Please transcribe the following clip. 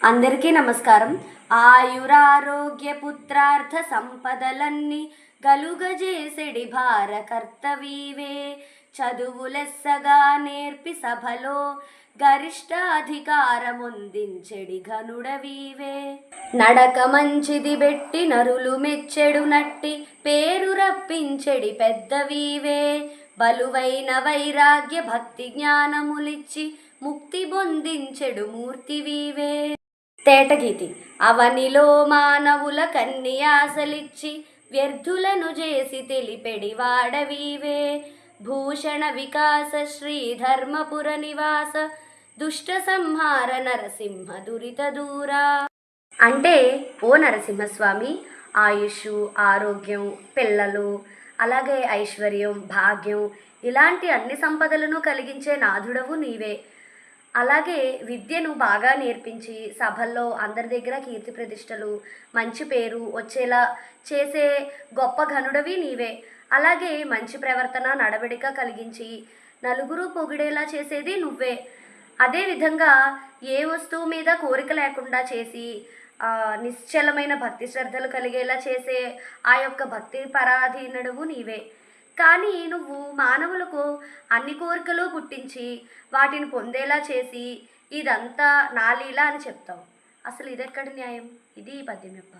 అందరికీ నమస్కారం. ఆయురారోగ్య పుత్రార్థ సంపదలన్నీ గలుగజేసెడి భారకర్తవీవే. చదువులెస్సగా నేర్పి సభలో గరిష్ట అధికారముందించెడి ఘనుడవీవే. నడక మంచిది పెట్టి నరులు మెచ్చెడు నట్టి పేరు రప్పించెడి పెద్దవీవే. బలువైన వైరాగ్య భక్తి జ్ఞానములిచ్చి ముక్తి పొందించెడు మూర్తివీవే. తేటగీతి. అవనిలో మానవుల కన్ని ఆశలిచ్చి వ్యర్థులను చేసి తెలిపెడి వాడవీవే. భూషణ వికాస శ్రీ ధర్మపుర నివాస దుష్ట సంహార నరసింహ దురిత దూరా. అంటే ఓ నరసింహస్వామి ఆయుష్ ఆరోగ్యం పిల్లలు అలాగే ఐశ్వర్యం భాగ్యం ఇలాంటి అన్ని సంపదలను కలిగించే నాథుడవు నీవే. అలాగే విద్యను బాగా నేర్పించి సభల్లో అందరి దగ్గర కీర్తి ప్రతిష్టలు మంచి పేరు వచ్చేలా చేసే గొప్ప ఘనుడవి నీవే. అలాగే మంచి ప్రవర్తన నడవడిక కలిగించి నలుగురు పొగిడేలా చేసేది నువ్వే. అదేవిధంగా ఏ వస్తువు మీద కోరిక లేకుండా చేసి నిశ్చలమైన భక్తి శ్రద్ధలు కలిగేలా చేసే ఆ యొక్క భక్తి పరాధీనుడువు నీవే. కానీ నువ్వు మానవులకు అన్ని కోరికలు పుట్టించి వాటిని పొందేలా చేసి ఇదంతా నా లీల అని చెప్తావు. అసలు ఇదెక్కడ న్యాయం? ఇది ఈ పద్యం యొక్క